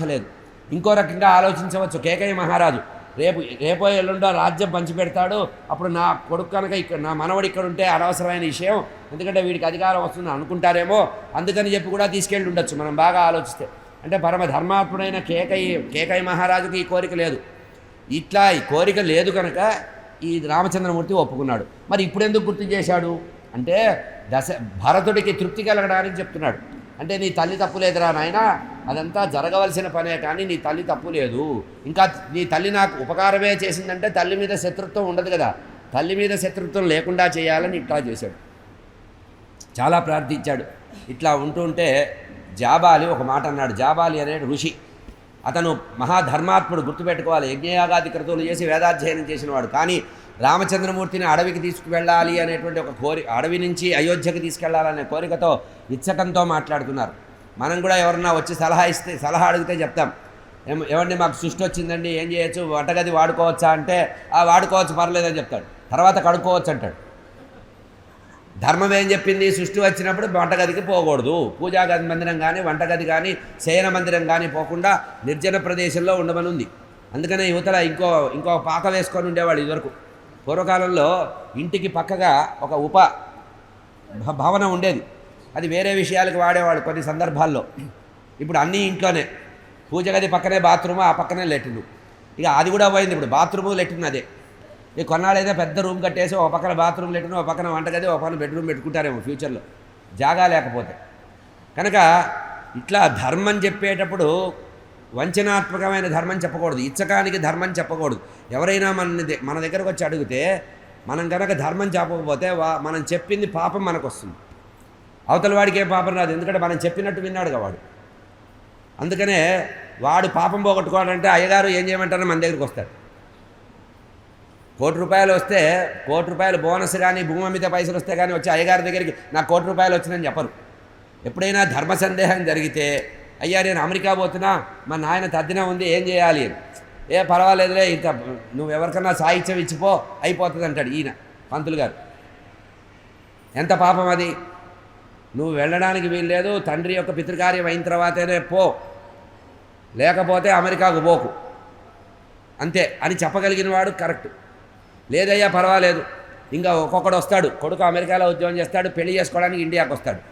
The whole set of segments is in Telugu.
ఆలోచించలేదు. ఇంకో రకంగా ఆలోచించవచ్చు. కేకయ్య మహారాజు రేపు రేపో ఎల్లుండో రాజ్యం పంచిపెడతాడు అప్పుడు నా కొడుకు కనుక ఇక్కడ నా మనవడు ఇక్కడ ఉంటే అనవసరమైన విషయం. ఎందుకంటే వీడికి అధికారం వస్తుంది అనుకుంటారేమో. అందుకని చెప్పి కూడా తీసుకెళ్ళి ఉండొచ్చు. మనం బాగా ఆలోచిస్తే. అంటే పరమ ధర్మాత్ముడైన కేకయ్య కేకయ్య మహారాజుకి ఈ కోరిక లేదు. ఇట్లా ఈ కోరిక లేదు కనుక ఈ రామచంద్రమూర్తి ఒప్పుకున్నాడు. మరి ఇప్పుడు ఎందుకు గుర్తు చేశాడు? అంటే దశ భరతుడికి తృప్తి కలగడానికి చెప్తున్నాడు. అంటే నీ తల్లి తప్పు లేదురా నాయన. అదంతా జరగవలసిన పనే కానీ నీ తల్లి తప్పు లేదు. ఇంకా నీ తల్లి నాకు ఉపకారమే చేసిందంటే తల్లి మీద శత్రుత్వం ఉండదు కదా. తల్లి మీద శత్రుత్వం లేకుండా చేయాలని ఇట్లా చేశాడు. చాలా ప్రార్థించాడు. ఇట్లా ఉంటుంటే జాబాలి ఒక మాట అన్నాడు. జాబాలి అనే ఋషి. అతను మహాధర్మాత్ముడు గుర్తుపెట్టుకోవాలి. యజ్ఞయాగాది క్రతువులు చేసి వేదాధ్యయనం చేసినవాడు కానీ రామచంద్రమూర్తిని అడవికి తీసుకువెళ్ళాలి అనేటువంటి ఒక కోరి అడవి నుంచి అయోధ్యకి తీసుకెళ్ళాలనే కోరికతో ఇచ్చకంతో మాట్లాడుతున్నారు. మనం కూడా ఎవరన్నా వచ్చి సలహా ఇస్తే సలహా అడిగితే చెప్తాం. ఏం ఏమండి మాకు సృష్టి వచ్చిందండి ఏం చేయొచ్చు? వంటగది వాడుకోవచ్చా అంటే ఆ వాడుకోవచ్చు పర్లేదని చెప్తాడు. తర్వాత కడుక్కోవచ్చు అంటాడు. ధర్మం ఏం చెప్పింది? సృష్టి వచ్చినప్పుడు వంటగదికి పోకూడదు. పూజా గది మందిరం కానీ వంటగది కానీ శయన మందిరం కానీ పోకుండా నిర్జన ప్రదేశంలో ఉండమని ఉంది అందుకనే యువతల ఇంకో ఇంకో పాక వేసుకొని ఉండేవాడు ఇదివరకు. పూర్వకాలంలో ఇంటికి పక్కగా ఒక ఉప భవనం ఉండేది. అది వేరే విషయాలకు వాడేవాడు కొన్ని సందర్భాల్లో. ఇప్పుడు అన్నీ ఇంట్లోనే. పూజ గది పక్కనే బాత్రూమ్ ఆ పక్కనే లెట్రిన్. ఇక అది కూడా పోయింది ఇప్పుడు. బాత్రూము లెట్రిన్ అదే. ఈ కొన్నాళ్ళైతే పెద్ద రూమ్ కట్టేసి ఒక పక్కన బాత్రూమ్ లెట్రిన్ ఒక పక్కన వంటగది ఒక పక్కన బెడ్రూమ్ పెట్టుకుంటారేమో ఫ్యూచర్లో. జాగా లేకపోతే. కనుక ఇట్లా ధర్మం చెప్పేటప్పుడు వంచనాత్మకమైన ధర్మం చెప్పకూడదు. ఇచ్చకానికి ధర్మం చెప్పకూడదు. ఎవరైనా మన మన దగ్గరకు వచ్చి అడిగితే మనం కనుక ధర్మం చెప్పకపోతే వా మనం చెప్పింది పాపం మనకు వస్తుంది అవతల వాడికి ఏ పాపం రాదు. ఎందుకంటే మనం చెప్పినట్టు విన్నాడుగా వాడు. అందుకనే వాడు పాపం పోగొట్టుకోవాలంటే అయ్యగారు ఏం చేయమంటారో మన దగ్గరికి వస్తాడు కోటి రూపాయలు వస్తే కోటి రూపాయలు బోనస్ కానీ భూమి అమ్మితే పైసలు వస్తే కానీ వచ్చి అయ్యగారి దగ్గరికి నాకు కోటి రూపాయలు వచ్చిందని చెప్పరు. ఎప్పుడైనా ధర్మ సందేహం జరిగితే అయ్యా నేను అమెరికా పోతున్నా మా నాయన తద్దిన ఉంది ఏం చేయాలి? అని ఏ పర్వాలేదులే ఇంత నువ్వు ఎవరికన్నా సాహిత్యం ఇచ్చిపో అయిపోతుంది అంటాడు ఈయన పంతులు గారు. ఎంత పాపం అది? నువ్వు వెళ్ళడానికి వీల్లేదు తండ్రి యొక్క పితృకార్యం అయిన తర్వాతనే పో లేకపోతే అమెరికాకు పోకు. అంతే అని చెప్పగలిగిన వాడు కరెక్ట్. లేదయ్యా పర్వాలేదు. ఇంకా ఒక్కొక్కడు వస్తాడు కొడుకు అమెరికాలో ఉద్యోగం చేస్తాడు పెళ్ళి చేసుకోవడానికి ఇండియాకు వస్తాడు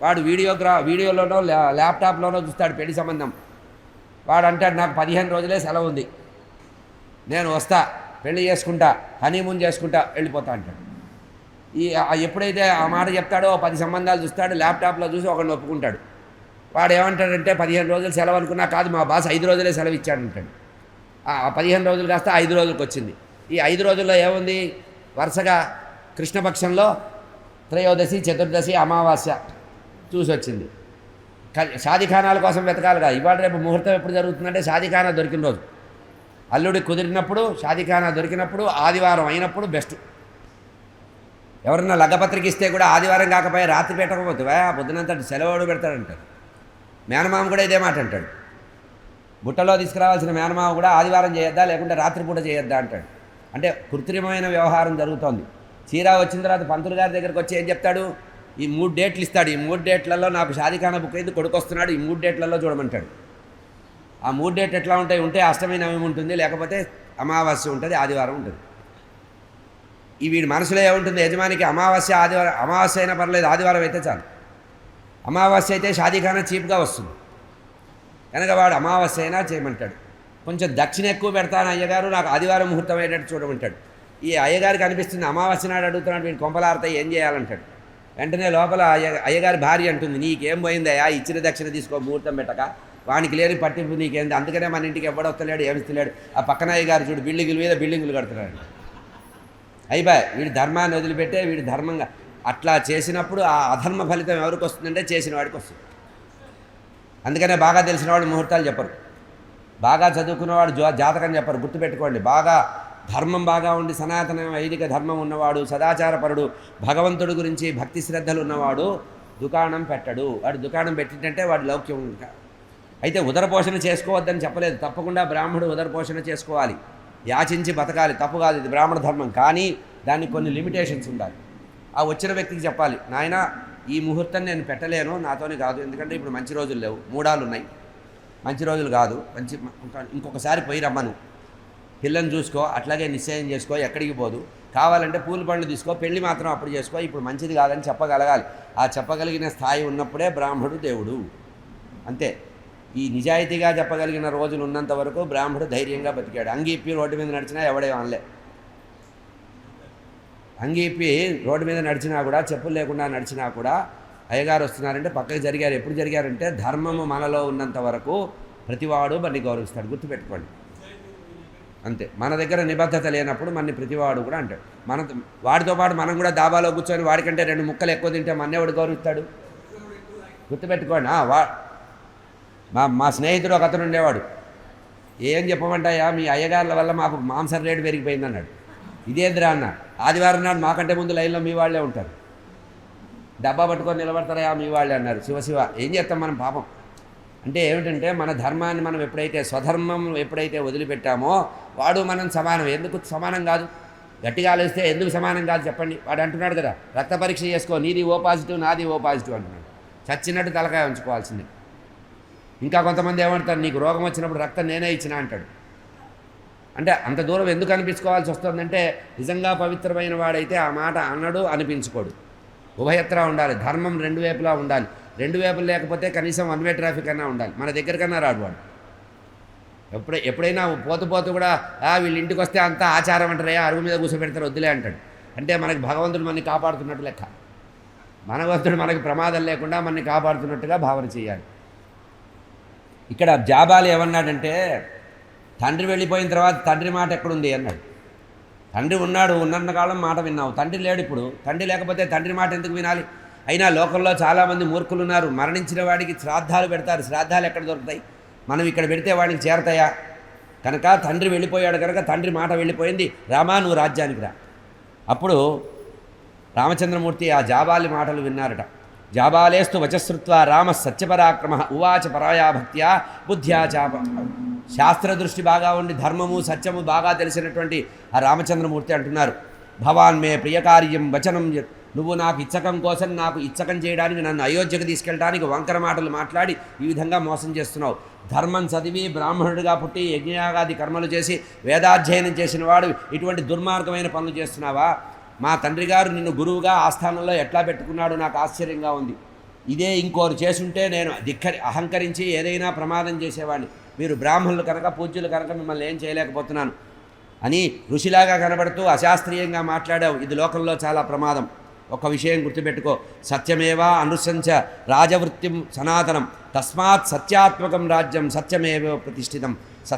వాడు వీడియోగ్రా వీడియోలోనో ల్యా- ల్యాప్టాప్లోనో చూస్తాడు పెళ్ళి సంబంధం. వాడు అంటాడు నాకు పదిహేను రోజులే సెలవు ఉంది నేను వస్తా పెళ్ళి చేసుకుంటా హనీమూన్ చేసుకుంటా వెళ్ళిపోతా అంటాడు. ఈ ఎప్పుడైతే ఆ మాట చెప్తాడో పది సంబంధాలు చూస్తాడు ల్యాప్టాప్లో చూసి ఒకరిని ఒప్పుకుంటాడు. వాడు ఏమంటాడంటే పదిహేను రోజులు సెలవు అనుకున్నా కాదు మా బాస్ ఐదు రోజులే సెలవు ఇచ్చాడంటాడు అంటాడు. ఆ పదిహేను రోజులు కాస్త ఐదు రోజులకు వచ్చింది ఈ ఐదు రోజుల్లో ఏముంది? వరుసగా కృష్ణపక్షంలో త్రయోదశి చతుర్దశి అమావాస్య. చూసి వచ్చింది షాదీఖానాల కోసం వెతకాలిగా ఇవాళ రేపు ముహూర్తం ఎప్పుడు జరుగుతుందంటే షాదీఖానా దొరికిన రోజు. అల్లుడి కుదిరినప్పుడు షాదీఖానా దొరికినప్పుడు ఆదివారం అయినప్పుడు బెస్ట్. ఎవరన్నా లగ్గపత్రిక ఇస్తే కూడా ఆదివారం కాకపోయి రాత్రి పెట్టకపోతే పొద్దునంతా సెలవుడు పెడతాడంటాడు మేనమామ కూడా ఇదే మాట అంటాడు. బుట్టలో తీసుకురావాల్సిన మేనమామ కూడా ఆదివారం చేయొద్దా లేకుంటే రాత్రిపూట చేయొద్దా అంటాడు. అంటే కృత్రిమమైన వ్యవహారం జరుగుతోంది. చీరా వచ్చిన తర్వాత పంతులు గారి దగ్గరికి వచ్చి ఏం చెప్తాడు? ఈ మూడు డేట్లు ఇస్తాడు. ఈ మూడు డేట్లలో నాకు షాదీఖానా బుక్ అయింది కొడుకు వస్తున్నాడు ఈ మూడు డేట్లలో చూడమంటాడు. ఆ మూడు డేట్ ఎట్లా ఉంటాయి? ఉంటే అష్టమి నవమి ఉంటుంది లేకపోతే అమావాస్య ఉంటుంది ఆదివారం ఉంటుంది. ఈ వీడి మనసులో ఏముంటుంది? యజమానికి అమావాస్య ఆదివారం అమావాస్య అయినా పర్లేదు ఆదివారం అయితే చాలు. అమావాస్య అయితే షాదీఖానా చీప్గా వస్తుంది. కనుక వాడు అమావాస్య అయినా చేయమంటాడు. కొంచెం దక్షిణ ఎక్కువ పెడతాను అయ్యగారు నాకు ఆదివారం ముహూర్తం అయ్యేటట్టు చూడమంటాడు. ఈ అయ్యగారికి అనిపిస్తుంది అమావాస్య నాడు అడుగుతున్నాడు వీడు కొంపలాడతాయి ఏం చేయాలంటాడు. వెంటనే లోపల అయ్య అయ్యగారి భార్య అంటుంది నీకేం పోయిందయ్యా? ఇచ్చిన దక్షిణ తీసుకో ముహూర్తం పెట్టక. వానికి లేని పట్టింపు నీకేంది? అందుకనే మన ఇంటికి ఎవడొస్తలేడు ఏమిస్తలేడు ఆ పక్కన అయ్యగారు చూడు బిల్డింగుల మీద బిల్డింగులు కడుతున్నాడు. అయిపోయి వీడి ధర్మాన్ని వదిలిపెట్టే వీడి ధర్మంగా అట్లా చేసినప్పుడు ఆ అధర్మ ఫలితం ఎవరికి వస్తుందంటే చేసిన వాడికి వస్తుంది. అందుకనే బాగా తెలిసిన వాడు ముహూర్తాలు చెప్పరు. బాగా చదువుకున్నవాడు జాతకం చెప్పరు గుర్తుపెట్టుకోండి. బాగా ధర్మం బాగా ఉండి సనాతన వైదిక ధర్మం ఉన్నవాడు సదాచారపరుడు భగవంతుడి గురించి భక్తి శ్రద్ధలు ఉన్నవాడు దుకాణం పెట్టడు. వాడు దుకాణం పెట్టిందంటే వాడు లౌక్యం ఇంకా. అయితే ఉదరపోషణ చేసుకోవద్దని చెప్పలేదు. తప్పకుండా బ్రాహ్మడు ఉదరపోషణ చేసుకోవాలి. యాచించి బతకాలి. తప్పు కాదు ఇది బ్రాహ్మణ ధర్మం. కానీ దానికి కొన్ని లిమిటేషన్స్ ఉండాలి. ఆ వచ్చిన వ్యక్తికి చెప్పాలి నాయన ఈ ముహూర్తం నేను పెట్టలేను నాతోని కాదు. ఎందుకంటే ఇప్పుడు మంచి రోజులు లేవు. మూడాలు ఉన్నాయి మంచి రోజులు కాదు. మంచి ఇంకా- ఇంకొకసారి పోయి రమ్మను. పిల్లని చూసుకో అట్లాగే నిశ్చయం చేసుకో ఎక్కడికి పోదు. కావాలంటే పూల పండ్లు తీసుకో పెళ్ళి మాత్రం అప్పుడు చేసుకో ఇప్పుడు మంచిది కాదని చెప్పగలగాలి. ఆ చెప్పగలిగిన స్థాయి ఉన్నప్పుడే బ్రాహ్మడు దేవుడు. అంతే. ఈ నిజాయితీగా చెప్పగలిగిన రోజులు ఉన్నంత వరకు బ్రాహ్మడు ధైర్యంగా బతికాడు. అంగీప్పి రోడ్డు మీద నడిచినా ఎవడే అనలే. అంగీప్పి రోడ్డు మీద నడిచినా కూడా చెప్పులు లేకుండా నడిచినా కూడా అయ్యగారు వస్తున్నారంటే పక్కకి జరిగారు ఎప్పుడు జరిగారంటే ధర్మము మనలో ఉన్నంత వరకు ప్రతివాడు మళ్ళీ గౌరవిస్తాడు. గుర్తుపెట్టుకోండి. అంతే. మన దగ్గర నిబద్ధత లేనప్పుడు మన ప్రతివాడు కూడా అంటాడు. మన వాడితో పాటు మనం కూడా దాబాలో కూర్చొని వాడికంటే రెండు ముక్కలు ఎక్కువ తింటే మన్నేవాడు గౌరవిస్తాడు? గుర్తుపెట్టుకోండి. వా మా మా స్నేహితుడు ఒక అతను ఉండేవాడు. ఏం చెప్పమంటాయా? మీ అయ్యగారుల వల్ల మాకు మాంసం రేటు పెరిగిపోయింది అన్నాడు ఇదేంద్రా అన్న? ఆదివారం నాడు మాకంటే ముందు లైన్లో మీ వాళ్ళే ఉంటారు. డబ్బా పట్టుకొని నిలబడతారా మీ వాళ్ళే అన్నారు. శివ శివ ఏం చేస్తాం మనం పాపం? అంటే ఏమిటంటే మన ధర్మాన్ని మనం ఎప్పుడైతే స్వధర్మం ఎప్పుడైతే వదిలిపెట్టామో వాడు మనం సమానం. ఎందుకు సమానం కాదు? గట్టిగా ఆలోచిస్తే ఎందుకు సమానం కాదు చెప్పండి. వాడు అంటున్నాడు కదా రక్త పరీక్ష చేసుకో నీది ఓ పాజిటివ్ నాది ఓ పాజిటివ్ అంటున్నాడు. చచ్చినట్టు తలకాయ ఉంచుకోవాల్సిందే. ఇంకా కొంతమంది ఏమంటారు నీకు రోగం వచ్చినప్పుడు రక్తం నేనే ఇచ్చిన అంటాడు. అంటే అంత దూరం ఎందుకు అనిపించుకోవాల్సి వస్తుందంటే నిజంగా పవిత్రమైన వాడైతే ఆ మాట అన్నడు అనిపించుకోడు. ఉభయత్రా ఉండాలి ధర్మం రెండు వైపులా ఉండాలి. రెండు వేపులు లేకపోతే కనీసం వన్ వే ట్రాఫిక్ అన్నా ఉండాలి. మన దగ్గరకన్నా రాడు వాడు. ఎప్పుడై ఎప్పుడైనా పోతూ పోతూ కూడా వీళ్ళు వీళ్ళ ఇంటికి వస్తే అంతా ఆచారం అంటారయ్యా అరుగు మీద కూర్చోబెడతారు వద్దులే అంటాడు. అంటే మనకి భగవంతుడు మనని కాపాడుతున్నట్టు లెక్క. భగవంతుడు మనకి ప్రమాదం లేకుండా మనని కాపాడుతున్నట్టుగా భావన చేయాలి. ఇక్కడ జాబాలు ఏమన్నాడంటే తండ్రి వెళ్ళిపోయిన తర్వాత తండ్రి మాట ఎక్కడుంది? అన్నాడు. తండ్రి ఉన్నాడు ఉన్నంత కాలం మాట విన్నావు. తండ్రి లేడు ఇప్పుడు. తండ్రి లేకపోతే తండ్రి మాట ఎందుకు వినాలి? అయినా లోకంలో చాలామంది మూర్ఖులు ఉన్నారు మరణించిన వాడికి శ్రాద్ధాలు పెడతారు. శ్రాద్ధాలు ఎక్కడ దొరుకుతాయి? మనం ఇక్కడ పెడితే వాడికి చేరతాయా? కనుక తండ్రి వెళ్ళిపోయాడు కనుక తండ్రి మాట వెళ్ళిపోయింది. రామా నువ్వు రాజ్యానికి రా. అప్పుడు రామచంద్రమూర్తి ఆ జాబాలి మాటలు విన్నారట. జాబాలేస్తు వచశ్రుత్వ రామ సత్యపరాక్రమ ఉవాచ పరాయా భక్త్యా బుద్ధ్యా చాప. శాస్త్ర దృష్టి బాగా ఉండి ధర్మము సత్యము బాగా తెలిసినటువంటి ఆ రామచంద్రమూర్తి అంటున్నారు. భవాన్ మే ప్రియకార్యం వచనం నువ్వు నాకు ఇచ్చకం కోసం నాకు ఇచ్చకం చేయడానికి నన్ను అయోధ్యకు తీసుకెళ్ళడానికి వంకర మాటలు మాట్లాడి ఈ విధంగా మోసం చేస్తున్నావు. ధర్మం చదివి బ్రాహ్మణుడిగా పుట్టి యజ్ఞయాగాది కర్మలు చేసి వేదాధ్యయనం చేసిన వాడు ఇటువంటి దుర్మార్గమైన పనులు చేస్తున్నావా? మా తండ్రి గారు నిన్ను గురువుగా ఆస్థానంలో ఎట్లా పెట్టుకున్నాడు నాకు ఆశ్చర్యంగా ఉంది. ఇదే ఇంకోరు చేసుంటే నేను ధిక్కరి అహంకరించి ఏదైనా ప్రమాదం చేసేవాడిని మీరు బ్రాహ్మణులు కనుక పూజ్యులు కనుక మిమ్మల్ని ఏం చేయలేకపోతున్నాను. అని ఋషిలాగా కనబడుతూ అశాస్త్రీయంగా మాట్లాడావు. ఇది లోకంలో చాలా ప్రమాదం. ఒక విషయం గుర్తుపెట్టుకో. సత్యమేవా అనుసంచ రాజవృత్తిం సనాతనం. తస్మాత్ సత్యాత్మకం రాజ్యం సత్యమేవ ప్రతిష్ఠితం.